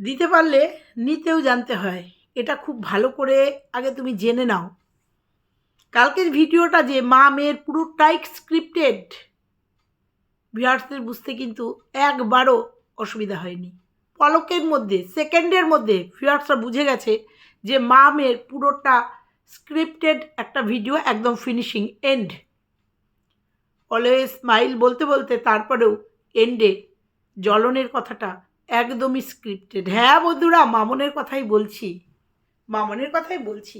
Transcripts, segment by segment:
দিতে পারলে নিতেও জানতে হয়। এটা খুব ভালো করে আগে তুমি জেনে নাও। কালকের ভিডিওটা যে মা মেয়ের পুরোটাই স্ক্রিপ্টেড, ভিউয়ার্সদের বুঝতে কিন্তু একবারও অসুবিধা হয়নি। পলকের মধ্যে, সেকেন্ডের মধ্যে ভিউয়ার্সরা বুঝে গেছে যে মা মেয়ের পুরোটা স্ক্রিপ্টেড একটা ভিডিও একদম ফিনিশিং এন্ড। অলওয়েজ স্মাইল বলতে বলতে তারপরেও এন্ডে জ্বলনের কথাটা একদমই স্ক্রিপ্টেড হ্যাঁ বন্ধুরা, মামনের কথাই বলছি। মামনের কথাই বলছি।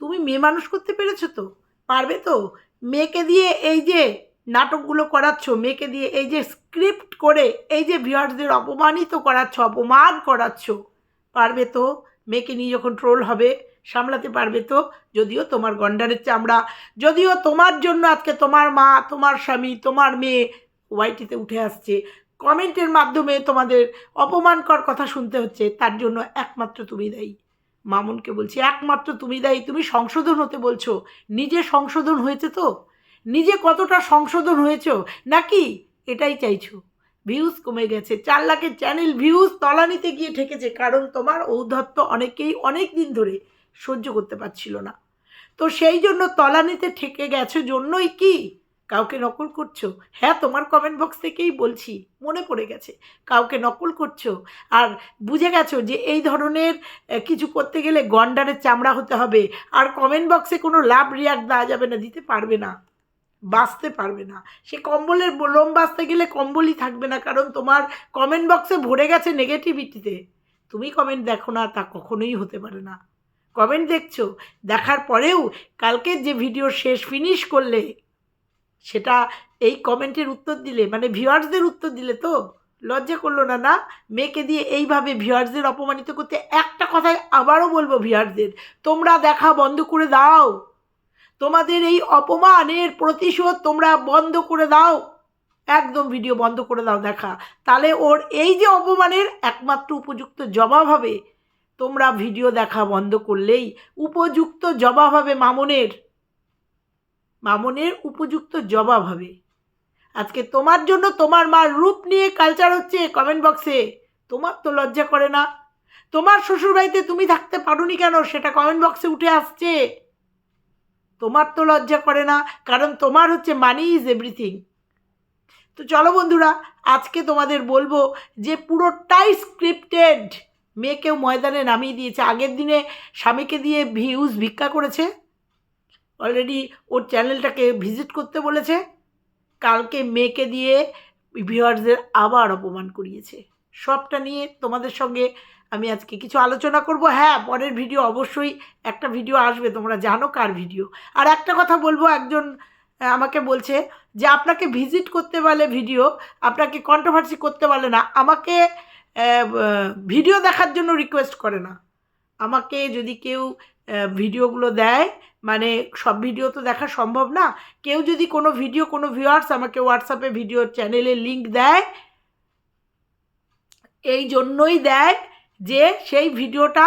তুমি মেয়ে মানুষ করতে পেরেছ তো? পারবে তো? মেয়েকে দিয়ে এই যে নাটকগুলো করাচ্ছ, মেয়েকে দিয়ে এই যে স্ক্রিপ্ট করে, এই যে ভিউয়ার্সদের অপমানিত করাচ্ছ, অপমান করাচ্ছ, পারবে তো? মেয়েকে নিয়ে যখন ট্রোল হবে, সামলাতে পারবে তো? যদিও তোমার গন্ডারের চামড়া, যদিও তোমার জন্য আজকে তোমার মা, তোমার স্বামী, তোমার মেয়ে ওয়াইটিতে উঠে আসছে। কমেন্টের মাধ্যমে তোমাদের অপমানকর কথা শুনতে হচ্ছে, তার জন্য একমাত্র তুমি দায়ী। মামুনকে বলছি, একমাত্র তুমি দায়ী। তুমি সংশোধন হতে বলছো। নিজে সংশোধন হয়েছে তো? নিজে কতটা সংশোধন হয়েছো? নাকি এটাই চাইছো? ভিউজ কমে গেছে। চার লাখের চ্যানেল ভিউজ তলানিতে গিয়ে ঠেকেছে, কারণ তোমার ঔদ্ধত্য অনেকেই অনেক দিন ধরে সহ্য করতে পারছিল না। তো সেই জন্য তলানিতে ঠেকে গেছে জন্যই কি? কাউকে নকল করছ? হ্যাঁ তোমার কমেন্ট বক্স থেকেই বলছি। মনে পড়ে গেছে। কাউকে নকল করছ? আর বুঝে গেছো যে এই ধরনের কিছু করতে গেলে গন্ডারের চামড়া হতে হবে। আর কমেন্ট বক্সে কোনো লাভ রিয়াক্ট দেওয়া যাবে না, দিতে পারবে না। বাঁচতে পারবে না। সে কম্বলের লোম বাঁচতে গেলে কম্বলই থাকবে না, কারণ তোমার কমেন্ট বক্সে ভরে গেছে নেগেটিভিটিতে তুমি কমেন্ট দেখো না, তা কখনোই হতে পারে না। কমেন্ট দেখছ, দেখার পরেও কালকের যে ভিডিও শেষ ফিনিশ করলে সেটা এই কমেন্টের উত্তর দিলে মানে ভিউয়ার্সদের উত্তর দিলে তো? লজ্জা করল না না? মেয়েকে দিয়ে এইভাবে ভিউয়ার্সদের অপমানিত করতে একটা কথাই আবারও বলব ভিউয়ার্সদের তোমরা দেখা বন্ধ করে দাও। তোমাদের এই অপমানের প্রতিশোধ তোমরা বন্ধ করে দাও। একদম ভিডিও বন্ধ করে দাও দেখা। তাহলে ওর এই যে অপমানের একমাত্র উপযুক্ত জবাব হবে, তোমরা ভিডিও দেখা বন্ধ করলেই উপযুক্ত জবাব হবে মামনের। মামনের উপযুক্ত জবাব হবে। আজকে তোমার জন্য তোমার মার রূপ নিয়ে কালচার হচ্ছে কমেন্ট বক্সে তোমার তো লজ্জা করে না। তোমার শ্বশুরবাড়িতে তুমি থাকতে পারোনি কেন? সেটা কমেন্ট বক্সে উঠে আসছে। তোমার তো লজ্জা করে না, কারণ তোমার হচ্ছে মানি ইজ এভরিথিং তো চলো বন্ধুরা, আজকে তোমাদের বলব যে পুরোটাই স্ক্রিপ্টেড মেয়েকেও ময়দানে নামিয়ে দিয়েছে। আগের দিনে স্বামীকে দিয়ে ভিউজ ভিক্ষা করেছে। অলরেডি ওর চ্যানেলটাকে ভিজিট করতে বলেছে। কালকে মেয়েকে দিয়ে ভিউয়ার্সদের আবার অপমান করিয়েছে। সবটা নিয়ে তোমাদের সঙ্গে আমি আজকে কিছু আলোচনা করব। হ্যাঁ পরের ভিডিও অবশ্যই একটা ভিডিও আসবে, তোমরা জানো কার ভিডিও আর একটা কথা বলব, একজন আমাকে বলছে যে আপনাকে ভিজিট করতে বলে ভিডিও আপনাকে কন্ট্রোভার্সি করতে বলে না, আমাকে ভিডিও দেখার জন্য রিকোয়েস্ট করে না। আমাকে যদি কেউ ভিডিওগুলো দেয়। মানে সব ভিডিও তো দেখা সম্ভব না। কেউ যদি কোনো ভিডিও, কোনো ভিউয়ার্স আমাকে হোয়াটসঅ্যাপে ভিডিও চ্যানেলে লিংক দেয়, এই জন্যই দেয় যে সেই ভিডিওটা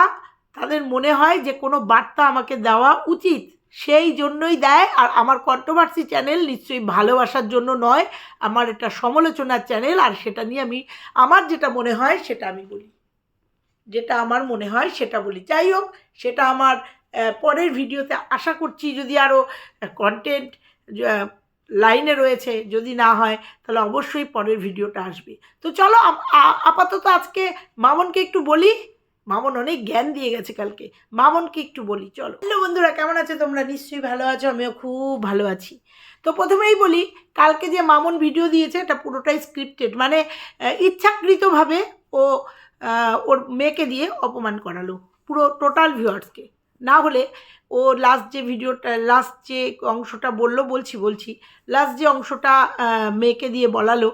তাদের মনে হয় যে কোনো বার্তা আমাকে দেওয়া উচিত। সেই জন্যই দেয়। আর আমার কন্ট্রোভার্সি চ্যানেল নিশ্চয়ই ভালোবাসার জন্য নয়। আমার এটা সমালোচনার চ্যানেল আর সেটা নিয়ে আমি, আমার যেটা মনে হয় সেটা আমি বলি। যেটা আমার মনে হয় সেটা বলি। যাই হোক, সেটা আমার পরের ভিডিওতে আশা করছি যদি আরও কন্টেন্ট লাইনে রয়েছে, যদি না হয়, তাহলে অবশ্যই পরের ভিডিওটা আসবে। তো চলো আপাতত আজকে মামনকে একটু বলি। মামন অনেক জ্ঞান দিয়ে গেছে কালকে। মামনকে একটু বলি, চলো। হ্যালো বন্ধুরা, কেমন আছে? তোমরা নিশ্চয়ই ভালো আছো, আমিও খুব ভালো আছি। তো প্রথমেই বলি, কালকে যে মামন ভিডিও দিয়েছে, এটা পুরোটাই স্ক্রিপ্টেড মানে ইচ্ছাকৃতভাবে ও ওর মেয়েকে দিয়ে অপমান করালো। পুরো টোটাল ভিউয়ার্সকে না হলে ও লাস্ট যে ভিডিওটা লাস্ট যে অংশটা বলল, বলছি বলছি লাস্ট যে অংশটা মেয়েকে দিয়ে বলালো,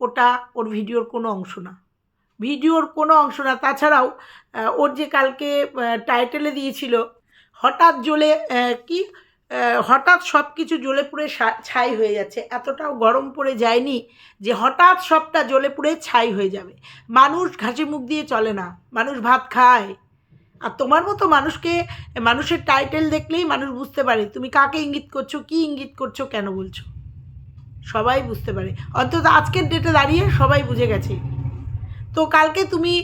ওটা ওর ভিডিওর কোনো অংশ না। ভিডিওর কোনো অংশ না। তাছাড়াও ওর যে কালকে টাইটেলে দিয়েছিল, হঠাৎ জ্বলে কি? হঠাৎ সব কিছু জ্বলে পুড়ে ছাই হয়ে যাচ্ছে। এতটাও গরম পড়ে যায়নি যে হঠাৎ সবটা জ্বলে পুড়ে ছাই হয়ে যাবে। মানুষ ঘাসে মুখ দিয়ে চলে না। মানুষ ভাত খায়। আর তোমার মতো মানুষকে, মানুষের টাইটেল দেখলেই মানুষ বুঝতে পারে, তুমি কাকে ইঙ্গিত করছ? কি ইঙ্গিত করছ? কেন বলছো? সবাই বুঝতে পারে। অন্তত আজকের ডেটে দাঁড়িয়ে সবাই বুঝে গেছে। তো কালকে তুমি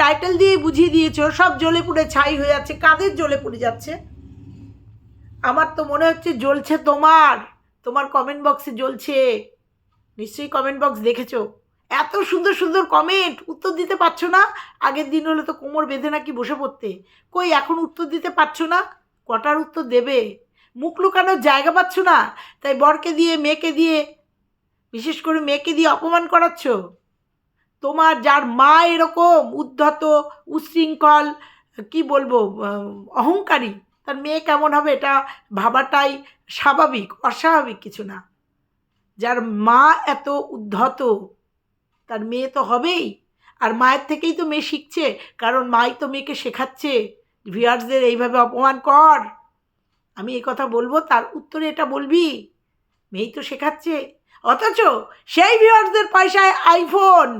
টাইটেল দিয়ে বুঝিয়ে দিয়েছ, সব জ্বলে পুড়ে ছাই হয়ে যাচ্ছে, কাদের জ্বলে পুড়ে যাচ্ছে? আমার তো মনে হচ্ছে জ্বলছে তোমার। তোমার কমেন্ট বক্সে জ্বলছে। নিশ্চয়ই কমেন্ট বক্স দেখেছ। এত সুন্দর সুন্দর কমেন্ট উত্তর দিতে পারছ না? আগের দিন হলে তো কোমর বেঁধে নাকি বসে পড়তে। কই, এখন উত্তর দিতে পারছ না? কটার উত্তর দেবে? মুখ লুকানোর জায়গা পাচ্ছ না? তাই বরকে দিয়ে, মেয়েকে দিয়ে, বিশেষ করে মেয়েকে দিয়ে অপমান করাচ্ছ? তোমার যার মা এরকম উদ্ধত, উচ্ছৃঙ্খল, কি বলব অহংকারী তার মেয়ে কেমন হবে এটা ভাবাটাই স্বাভাবিক, অস্বাভাবিক কিছু না। যার মা এত উদ্ধত, তার মেয়ে তো হবেই। আর মায়ের থেকেই তো মেয়ে শিখছে, কারণ মাই তো মেয়েকে শেখাচ্ছে, ভিউয়ার্সদের এইভাবে অপমান কর। আমি এই কথা বলব, তার উত্তরে এটা বলবি, মেয়েই তো শেখাচ্ছে। অথচ সেই ভিউয়ার্সদের পয়সায় আইফোন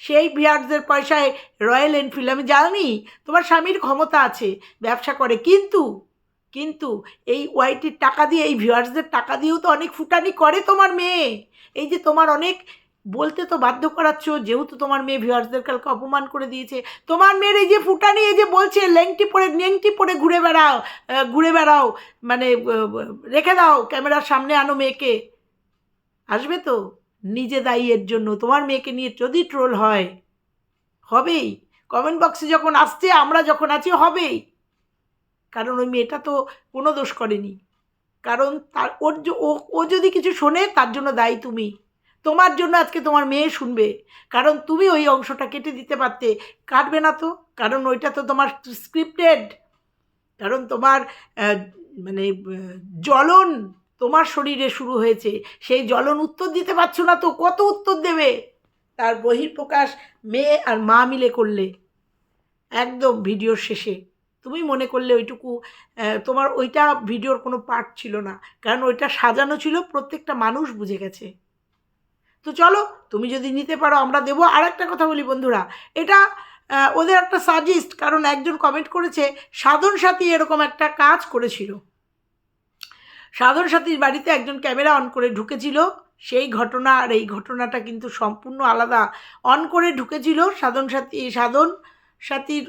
সেই ভিউয়ার্সদের পয়সায় রয়্যাল এনফিল্ড, আমি জানি তোমার স্বামীর ক্ষমতা আছে, ব্যবসা করে, কিন্তু কিন্তু এই ওয়াইটির টাকা দিয়ে, এই ভিউয়ার্সদের টাকা দিয়েও তো অনেক ফুটানি করে তোমার মেয়ে। এই যে তোমার অনেক বলতে তো বাধ্য করাচ্ছ, যেহেতু তোমার মেয়ে ভিউয়ার্সদের কালকে অপমান করে দিয়েছে। তোমার মেয়ের এই যে ফুটানি, এই যে বলছে, লেংটি পরে, নেংটি পরে ঘুরে বেড়াও ঘুরে বেড়াও মানে রেখে দাও, ক্যামেরার সামনে আনো মেয়েকে। আসবে তো? নিজে দায়ী এর জন্য। তোমার মেয়েকে নিয়ে যদি ট্রোল হয়, হবেই। কমেন্ট বক্সে যখন আসছে, আমরা যখন আছি, হবেই। কারণ ওই মেয়েটা তো কোনো দোষ করেনি। কারণ তার, ওর ও যদি কিছু শোনে, তার জন্য দায়ী তুমি। তোমার জন্য আজকে তোমার মেয়ে শুনবে। কারণ তুমি ওই অংশটা কেটে দিতে পারতে। কাটবে না তো। কারণ ওইটা তো তোমার স্ক্রিপ্টেড কারণ তোমার মানে জ্বলন। তোমার শরীরে শুরু হয়েছে। সেই জ্বলন উত্তর দিতে পারছ না তো, কত উত্তর দেবে? তার বহিঃপ্রকাশ মেয়ে আর মা মিলে করলে। একদম ভিডিওর শেষে। তুমি মনে করলে ওইটুকু তোমার ওইটা ভিডিওর কোনো পার্ট ছিল না। কারণ ওইটা সাজানো ছিল, প্রত্যেকটা মানুষ বুঝে গেছে। তো চলো, তুমি যদি নিতে পারো, আমরা দেবো আর একটা কথা বলি বন্ধুরা। এটা ওদের একটা সাজেস্ট কারণ একজন কমেন্ট করেছে, সাধন সাথী এরকম একটা কাজ করেছিল। সাধন সাথীর বাড়িতে একজন ক্যামেরা অন করে ঢুকেছিল। সেই ঘটনা আর এই ঘটনাটা কিন্তু সম্পূর্ণ আলাদা। অন করে ঢুকেছিল সাধন সাথী, সাধন সাথীর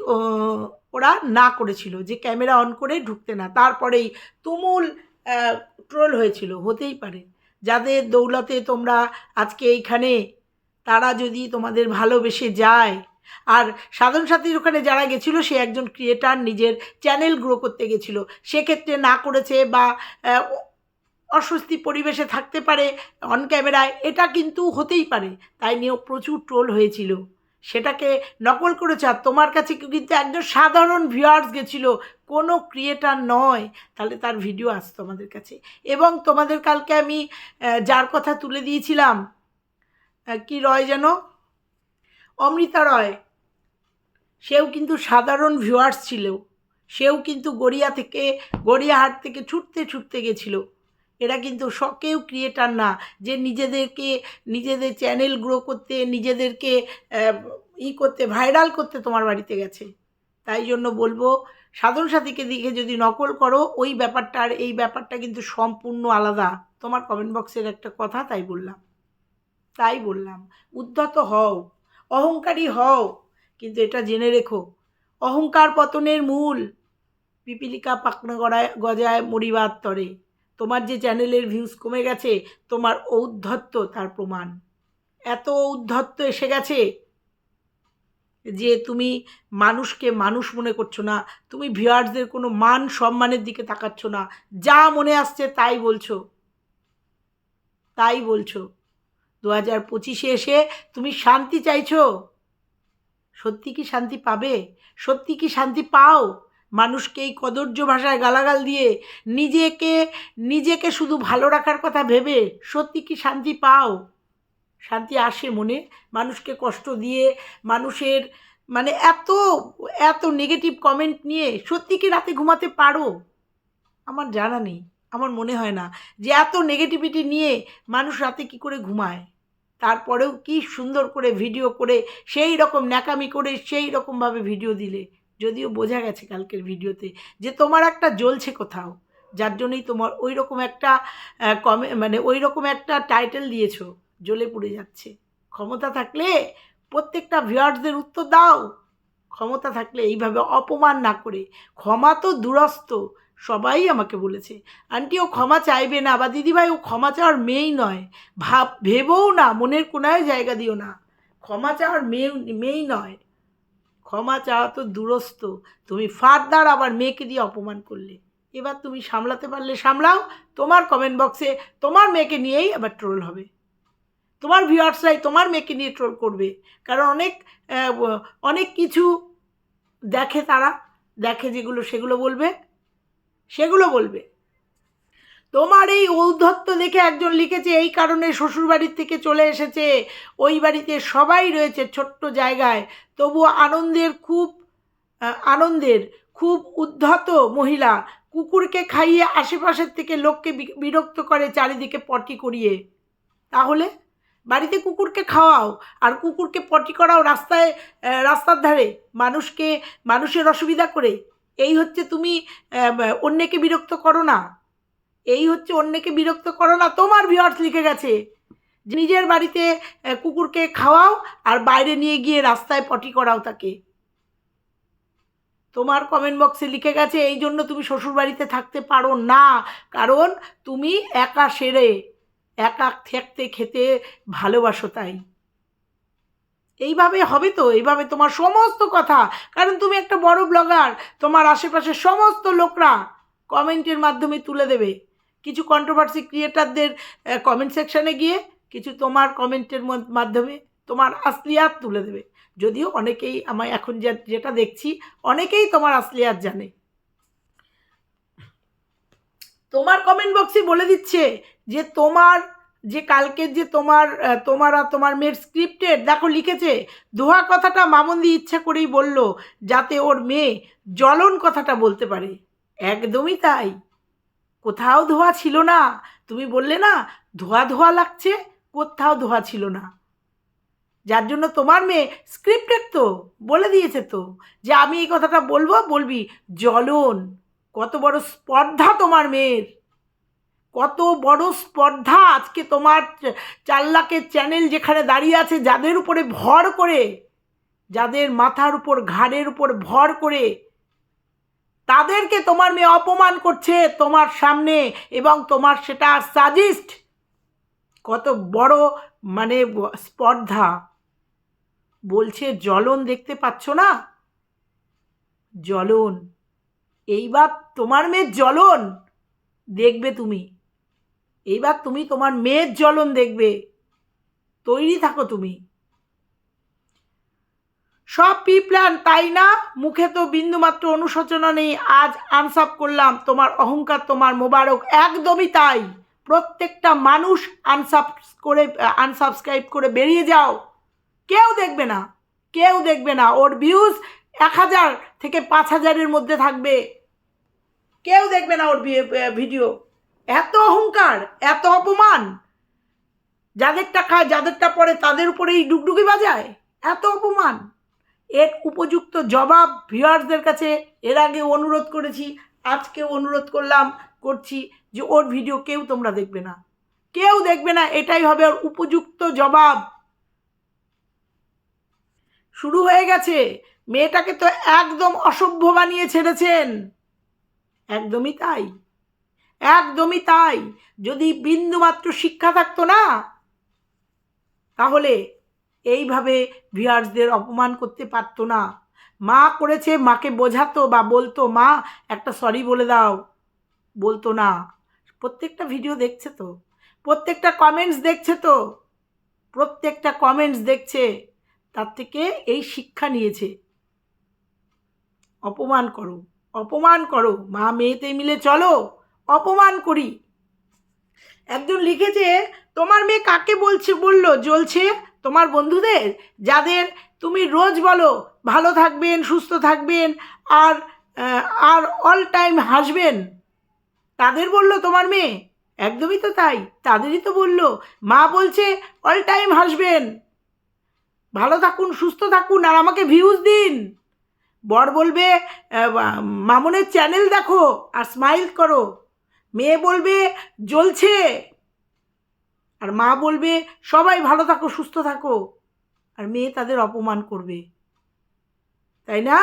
ওরা না করেছিল যে ক্যামেরা অন করে ঢুকতে না। তারপরেই তুমুল ট্রোল হয়েছিল, হতেই পারে। যাদের দৌলতে তোমরা আজকে এইখানে, তারা যদি তোমাদের ভালোবেসে যায় আর সাধন সাথীর ওখানে যারা গেছিল, সে একজন ক্রিয়েটার নিজের চ্যানেল গ্রো করতে গেছিল। সেক্ষেত্রে না করেছে বা অস্বস্তি পরিবেশে থাকতে পারে অন ক্যামেরায় এটা কিন্তু হতেই পারে। তাই নিয়েও প্রচুর ট্রোল হয়েছিল। সেটাকে নকল করেছে। আর তোমার কাছে কিন্তু একজন সাধারণ ভিউয়ার্স গেছিল? কোনো ক্রিয়েটার নয়। তাহলে তার ভিডিও আসতো আমাদের কাছে। এবং তোমাদের কালকে আমি যার কথা তুলে দিয়েছিলাম কি রয় যেন? অমৃতা রয়। সেও কিন্তু সাধারণ ভিউয়ার্স ছিল। সেও কিন্তু গড়িয়া থেকে, গড়িয়াহাট থেকে ছুটতে ছুটতে গেছিল। এরা কিন্তু শখেও ক্রিয়েটার না, যে নিজেদেরকে, নিজেদের চ্যানেল গ্রো করতে, নিজেদেরকে ই করতে ভাইরাল করতে তোমার বাড়িতে গেছে। তাই জন্য বলব, সাধন সাথীকে দিকে যদি নকল করো, ওই ব্যাপারটা আর এই ব্যাপারটা কিন্তু সম্পূর্ণ আলাদা। তোমার কমেন্ট বক্সের একটা কথা তাই বললাম। তাই বললাম, উদ্ধত হও। অহংকারী হও, কিন্তু এটা জেনে রেখো। অহংকার পতনের মূল পিপিলিকা পাকনা গড়ায়, গজায় মরিবার তরে। তোমার যে চ্যানেলের ভিউজ কমে গেছে, তোমার ঔদ্ধত্য তার প্রমাণ। এত ঔদ্ধত্য এসে গেছে যে তুমি মানুষকে মানুষ মনে করছ না, তুমি ভিউয়ার্সদের কোনো মান সম্মানের দিকে তাকাচ্ছ না। যা মনে আসছে তাই বলছো। তাই বলছো। দু হাজার পঁচিশে এসে তুমি শান্তি চাইছো? সত্যি কি শান্তি পাবে? সত্যি কি শান্তি পাও? মানুষকে এই কদর্য ভাষায় গালাগাল দিয়ে নিজেকে নিজেকে শুধু ভালো রাখার কথা ভেবে সত্যি কি শান্তি পাও? শান্তি আসে মনে। মানুষকে কষ্ট দিয়ে মানুষের মানে এত এত নেগেটিভ কমেন্ট নিয়ে সত্যি কি রাতে ঘুমাতে পারো? আমার জানা নেই। আমার মনে হয় না যে এত নেগেটিভিটি নিয়ে মানুষ রাতে কি করে ঘুমায়? তারপরেও কি সুন্দর করে ভিডিও করে, সেই রকম ন্যাকামি করে, সেই রকমভাবে ভিডিও দিলে। যদিও বোঝা গেছে কালকের ভিডিওতে যে তোমার একটা জ্বলছে কোথাও, যার জন্যই তোমার ওই রকম একটা কমে মানে ওই রকম একটা টাইটেল দিয়েছ, জ্বলে পুড়ে যাচ্ছে। ক্ষমতা থাকলে প্রত্যেকটা ভিউয়ার্সদের উত্তর দাও। ক্ষমতা থাকলে এইভাবে অপমান না করে। ক্ষমা তো দূরস্থ সবাই আমাকে বলেছে, আন্টি, ও ক্ষমা চাইবে না বা দিদিভাই, ও ক্ষমা চাওয়ার মেয়েই নয়। ভাব, ভেবেও না, মনের কোনায় জায়গা দিও না। ক্ষমা চাওয়ার মেয়ে, মেয়েই নয়। ক্ষমা চাওয়া তো দূরস্থ তুমি ফার্দার আবার মেয়েকে দিয়ে অপমান করলে। এবার তুমি সামলাতে পারলে সামলাও। তোমার কমেন্ট বক্সে তোমার মেয়েকে নিয়েই আবার ট্রোল হবে। তোমার ভিউয়ার্সরাই তোমার মেয়েকে নিয়ে ট্রোল করবে। কারণ অনেক অনেক কিছু দেখে তারা, দেখে যেগুলো সেগুলো বলবে। সেগুলো বলবে। তোমার এই ঔদ্ধত্য দেখে একজন লিখেছে, এই কারণে শ্বশুরবাড়ির থেকে চলে এসেছে। ওই বাড়িতে সবাই রয়েছে ছোট্ট জায়গায়। তবু আনন্দের খুব আনন্দের খুব উদ্ধত মহিলা কুকুরকে খাইয়ে আশেপাশের থেকে লোককে বিরক্ত করে চারিদিকে পটি করিয়ে। তাহলে বাড়িতে কুকুরকে খাওয়াও আর কুকুরকে পটি করাও রাস্তায় রাস্তার ধারে। মানুষকে, মানুষের অসুবিধা করে। এই হচ্ছে তুমি অন্যকে বিরক্ত করো না। এই হচ্ছে অন্যকে বিরক্ত করো না, তোমার ভিওয়ার্স লিখে গেছে। নিজের বাড়িতে কুকুরকে খাওয়াও আর বাইরে নিয়ে গিয়ে রাস্তায় পটি করাও তাকে। তোমার কমেন্ট বক্সে লিখে গেছে, এই জন্য তুমি শ্বশুরবাড়িতে থাকতে পারো না, কারণ তুমি একা সেরে, একা থাকতে খেতে ভালোবাসো তাই। এইভাবে হবে তো, এইভাবে তোমার সমস্ত কথা। কারণ তুমি একটা বড় ব্লগার তোমার আশেপাশের সমস্ত লোকরা কমেন্টের মাধ্যমে তুলে দেবে। কিছু কন্ট্রোভার্সি ক্রিয়েটারদের কমেন্ট সেকশানে গিয়ে কিছু তোমার কমেন্টের মধ্য- মাধ্যমে তোমার আসলিয়াত তুলে দেবে। যদিও অনেকেই আমার এখন যেটা দেখছি, অনেকেই তোমার আসলিয়াত জানে। তোমার কমেন্ট বক্সে বলে দিচ্ছে যে তোমার যে কালকের যে তোমার তোমার আর তোমার মেয়ের স্ক্রিপ্টেড দেখো লিখেছে দোহা কথাটা মামন্দি ইচ্ছা করেই বলল যাতে ওর মেয়ে জ্বলন কথাটা বলতে পারে। একদমই তাই। কোথাও ধোয়া ছিল না। তুমি বললে না, ধোয়া ধোয়া লাগছে, কোথাও ধোয়া ছিল না। যার জন্য তোমার মেয়ে স্ক্রিপ্টেড তো, বলে দিয়েছে তো, যে আমি এই কথাটা বলব, বলবি, জ্বলন। কত বড় স্পর্ধা তোমার মেয়ের। কত বড় স্পর্ধা আজকে তোমার চার লাখের চ্যানেল যেখানে দাঁড়িয়ে আছে, যাদের উপরে ভর করে, যাদের মাথার উপর, ঘাড়ের উপর ভর করে, তাদেরকে তোমার মেয়ে অপমান করছে তোমার সামনে এবং তোমার সেটা সাজেস্ট। কত বড় মানে স্পর্ধা। বলছে, জ্বলন দেখতে পাচ্ছ না? জ্বলন। এইবার তোমার মেয়ের জ্বলন। দেখবে তুমি। এইবার তুমি তোমার মেয়ের জ্বলন দেখবে। তৈরি থাকো তুমি। সব পি প্ল্যান তাই না? মুখে তো বিন্দুমাত্র অনুশোচনা নেই। আজ আনসাপ করলাম। তোমার অহংকার, তোমার মোবারক একদমই তাই। প্রত্যেকটা মানুষ আনসাব করে, আনসাবস্ক্রাইব করে বেরিয়ে যাও। কেউ দেখবে না। কেউ দেখবে না। ওর ভিউজ এক হাজার থেকে পাঁচ হাজারের মধ্যে থাকবে। কেউ দেখবে না ওর ভিডিও এত অহংকার, এত অপমান। যাদেরটা খায়, যাদেরটা পড়ে, তাদের উপরেই ডুগডুগি বাজায়। এত অপমান। এর উপযুক্ত জবাব ভিউয়ার্সদের কাছে এর আগে অনুরোধ করেছি আজকে অনুরোধ করলাম, করছি যে ওর ভিডিও কেউ তোমরা দেখবে না। কেউ দেখবে না, এটাই হবে ওর উপযুক্ত জবাব। শুরু হয়ে গেছে। মেয়েটাকে তো একদম অসভ্য বানিয়ে ছেড়েছেন। একদমই তাই। একদমই তাই। যদি বিন্দুমাত্র শিক্ষা থাকতো না, তাহলে এইভাবে ভিউয়ার্সদের অপমান করতে পারতো না। মা করেছে, মাকে বোঝাতো বা বলতো, মা, একটা সরি বলে দাও। বলতো না। প্রত্যেকটা ভিডিও দেখছে তো। প্রত্যেকটা কমেন্টস দেখছে তো। প্রত্যেকটা কমেন্টস দেখছে। তার থেকে এই শিক্ষা নিয়েছে। অপমান করো অপমান করো। মা মেয়েতে মিলে চলো। অপমান করি। একজন লিখেছে, তোমার মেয়ে কাকে বলছে, বলল, জ্বলছে? তোমার বন্ধুদের? যাদের তুমি রোজ বলো, ভালো থাকবেন, সুস্থ থাকবেন, আর আর অল টাইম হাসবেন তাদের বলল তোমার মেয়ে? একদমই তো তাই। তাদেরই তো বলল, মা বলছে অল টাইম হাসবেন ভালো থাকুন, সুস্থ থাকুন, আর আমাকে ভিউজ দিন। বর বলবে মামনের চ্যানেল দেখো, আর স্মাইল করো। মেয়ে বলবে, জ্বলছে। আর মা বলবে, সবাই ভালো থাকো, সুস্থ থাকো। আর মেয়ে তাদের অপমান করবে। তাই না?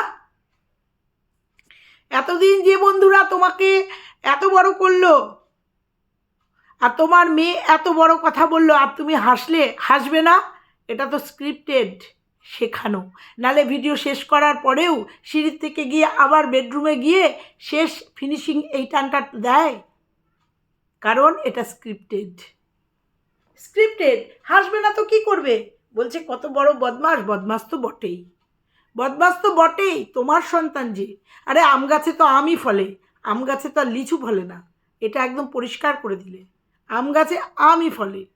এতদিন যে বন্ধুরা তোমাকে এত বড় করল, আর তোমার মেয়ে এত বড় কথা বলল, আর তুমি হাসলে, হাসবে না, এটা তো স্ক্রিপ্টেড শেখানো। নালে ভিডিও শেষ করার পরেও সিঁড়ির থেকে গিয়ে আবার বেডরুমে গিয়ে শেষ ফিনিশিং এই টানটা দেয়। কারণ এটা স্ক্রিপ্টেড স্ক্রিপ্টেড হাসবে না তো কি করবে? বলছে, কত বড় বদমাস বদমাস তো বটেই। বদমাস তো বটেই, তোমার সন্তান যে। আরে, আম গাছে তো আমই ফলে। আম গাছে তো আর লিচু ফলে না। এটা একদম পরিষ্কার করে দিলে। আম গাছে আমই ফলে।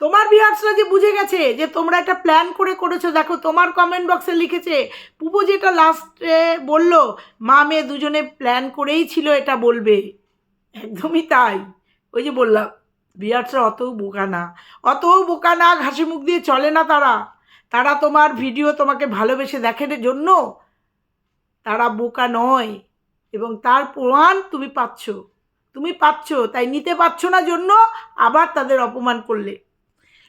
তোমার বিহার্সরা যে বুঝে গেছে যে তোমরা একটা প্ল্যান করে করেছ, দেখো তোমার কমেন্ট বক্সে লিখেছে, পুপু যেটা লাস্টে বলল মা মেয়ে দুজনে প্ল্যান করেই ছিল এটা বলবে। একদমই তাই। ওই যে বললাম বিহার্সরা অতও বোকা না। অতও বোকা না, ঘাসি মুখ দিয়ে চলে না তারা। তারা তোমার ভিডিও তোমাকে ভালোবেসে দেখে জন্য তারা বোকা নয়। এবং তার প্রমাণ তুমি পাচ্ছ। তুমি পাচ্ছ, তাই নিতে পারছ না জন্য আবার তাদের অপমান করলে।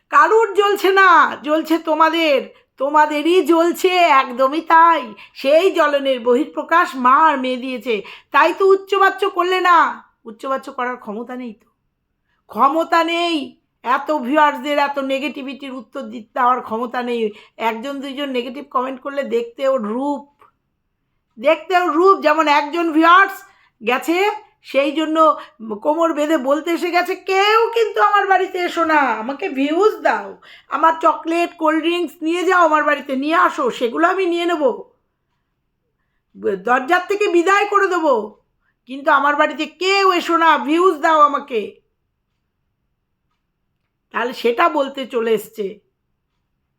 কারুর জ্বলছে না, জ্বলছে তোমাদের। তোমাদেরই জ্বলছে, একদমই তাই। সেই জ্বলনের বহিঃপ্রকাশ মা আর মেয়ে দিয়েছে। তাই তো উচ্চবাচ্য করলে না। উচ্চবাচ্য করার ক্ষমতা নেই তো? ক্ষমতা নেই! এত ভিউয়ার্সদের এত নেগেটিভিটির উত্তর দিতে দেওয়ার ক্ষমতা নেই। একজন, দুইজন নেগেটিভ কমেন্ট করলে দেখতে ওর রূপ। দেখতে ওর রূপ, যেমন একজন ভিউয়ার্স গেছে, সেই জন্য কোমর বেঁধে বলতে এসে গেছে, কেউ কিন্তু আমার বাড়িতে এসো না, আমাকে ভিউজ দাও। আমার চকলেট কোল্ড ড্রিঙ্কস নিয়ে যাও আমার বাড়িতে, নিয়ে আসো, সেগুলো আমি নিয়ে নেব। দরজার থেকে বিদায় করে দেবো। কিন্তু আমার বাড়িতে কেউ এসো না ভিউজ দাও আমাকে। তাহলে সেটা বলতে চলে এসছে।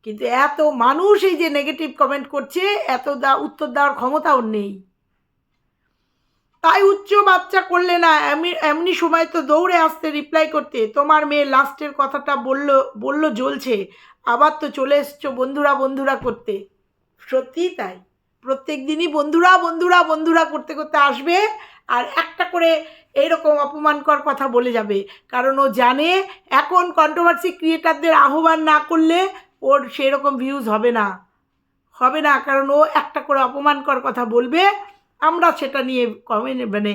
কিন্তু এত মানুষ এই যে নেগেটিভ কমেন্ট করছে, এত দা, উত্তর দেওয়ার ক্ষমতা ওর নেই। তাই উচ্চ বাচ্চা করলে না, এমনি এমনি সময় তো দৌড়ে আসতে রিপ্লাই করতে। তোমার মেয়ে লাস্টের কথাটা বলল বলল জ্বলছে। আবার তো চলে এসছো বন্ধুরা বন্ধুরা করতে। সত্যিই তাই। প্রত্যেক দিনই বন্ধুরা বন্ধুরা বন্ধুরা করতে করতে আসবে। আর একটা করে এইরকম অপমানকর কথা বলে যাবে। কারণ ও জানে এখন কন্ট্রোভার্সি ক্রিয়েটারদের আহ্বান না করলে ওর সেরকম ভিউজ হবে না। হবে না, কারণ ও একটা করে অপমানকর কথা বলবে। আমরা সেটা নিয়ে কমেন্ট মানে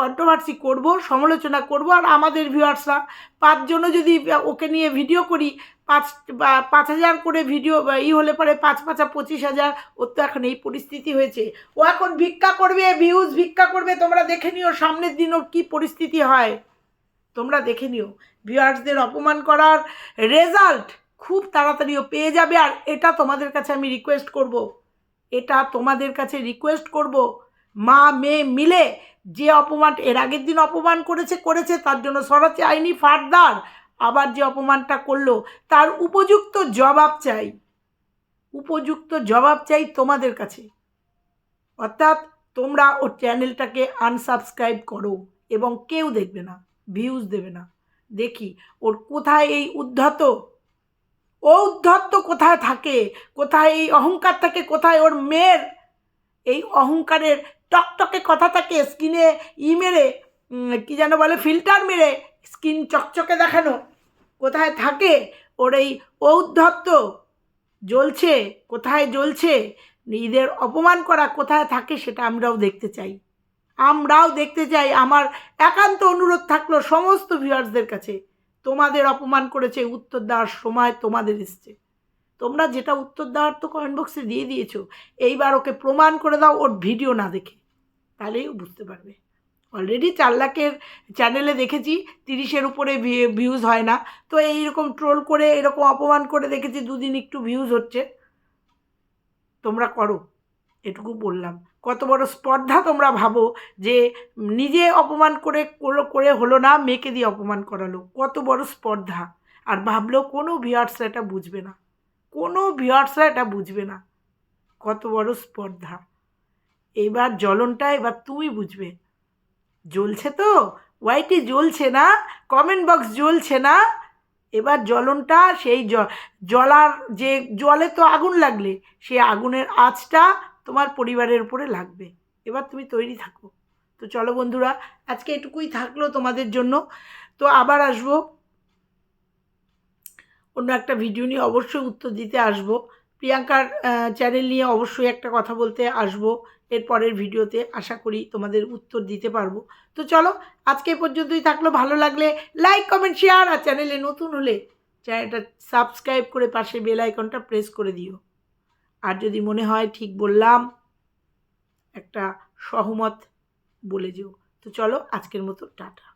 কন্ট্রোভার্সি করব, সমালোচনা করব, আর আমাদের ভিউয়ার্সরা পাঁচজনও যদি ওকে নিয়ে ভিডিও করি, পাঁচ, বা, পাঁচ হাজার করে ভিডিও ই হলে পরে পাঁচ, পাঁচা পঁচিশ হাজার, ওর তো এখন এই পরিস্থিতি হয়েছে। ও এখন ভিক্ষা করবে ভিউজ ভিক্ষা করবে, তোমরা দেখে নিও সামনের দিন ওর কী পরিস্থিতি হয়। তোমরা দেখে নিও। ভিউয়ার্সদের অপমান করার রেজাল্ট খুব তাড়াতাড়ি ও পেয়ে যাবে, আর এটা তোমাদের কাছে আমি রিকোয়েস্ট করব। এটা তোমাদের কাছে রিকোয়েস্ট করব। মা, মেয়ে মিলে যে অপমান, এর আগের দিন অপমান করেছে করেছে, তার জন্য সরাসরি আইনি ফারদার। আবার যে অপমানটা করল, তার উপযুক্ত জবাব চাই। উপযুক্ত জবাব চাই তোমাদের কাছে। অর্থাৎ তোমরা ওর চ্যানেলটাকে আনসাবস্ক্রাইব করো এবং কেউ দেখবে না ভিউজ দেবে না। দেখি ওর কোথায় এই উদ্ধত? ও উদ্ধত্ত কোথায় থাকে? কোথায় এই অহংকার থাকে? কোথায় ওর মেয়ের? এই অহংকারের টকটকে কথা থাকে স্কিনে ই মেরে কী যেন বলে ফিল্টার মেরে স্কিন চকচকে দেখানো। কোথায় থাকে ওর এই ঔদ্ধত্য? জ্বলছে, কোথায় জ্বলছে? নিজেদের অপমান করা কোথায় থাকে সেটা আমরাও দেখতে চাই। আমরাও দেখতে চাই। আমার একান্ত অনুরোধ থাকল সমস্ত ভিউয়ার্সদের কাছে। তোমাদের অপমান করেছে, উত্তর দেওয়ার সময় তোমাদের এসছে। তোমরা যেটা উত্তর দেওয়ার তো কমেন্ট বক্সে দিয়ে দিয়েছ, এইবার ওকে প্রমাণ করে দাও ওর ভিডিও না দেখে। তাহলেই ও বুঝতে পারবে। অলরেডি চার লাখের চ্যানেলে দেখেছি, তিরিশের উপরে ভিউজ হয় না। তো এইরকম ট্রোল করে, এরকম অপমান করে দেখেছি, দুদিন একটু ভিউজ হচ্ছে। তোমরা করো, এটুকু বললাম। কত বড় স্পর্ধা তোমরা ভাবো যে নিজে অপমান করে করে হলো না, মেয়েকে দিয়ে অপমান করালো। কত বড় স্পর্ধা। আর ভাবলো কোনো ভিউয়ার্সরা এটা বুঝবে না। কোনো ভিউয়ার্সরা এটা বুঝবে না। কত বড় স্পর্ধা। এবার জ্বলনটা এবার তুমি বুঝবে। জ্বলছে তো? ওয়াইটি জ্বলছে না? কমেন্ট বক্স জ্বলছে না? এবার জ্বলনটা সেই জলার যে, জলে তো আগুন লাগলে, সেই আগুনের আঁচটা তোমার পরিবারের উপরে লাগবে। এবার তুমি তৈরি থাকো। তো চলো বন্ধুরা, আজকে এটুকুই থাকল তোমাদের জন্য। তো আবার আসব। অন্য একটা ভিডিও নিয়ে অবশ্যই উত্তর দিতে আসব। প্রিয়াঙ্কার চ্যানেল নিয়ে অবশ্যই একটা কথা বলতে আসব। এর পরের ভিডিওতে আশা করি তোমাদের উত্তর দিতে পারব। তো চলো, আজকে পর্যন্তই থাকল। ভালো লাগলে লাইক কমেন্ট শেয়ার আর চ্যানেলে নতুন হলে চ্যানেলটা সাবস্ক্রাইব করে পাশে বেল আইকনটা প্রেস করে দিও। আর যদি মনে হয় ঠিক বললাম, একটা সহমত বলে যেও। তো চলো আজকের মতো টাটা।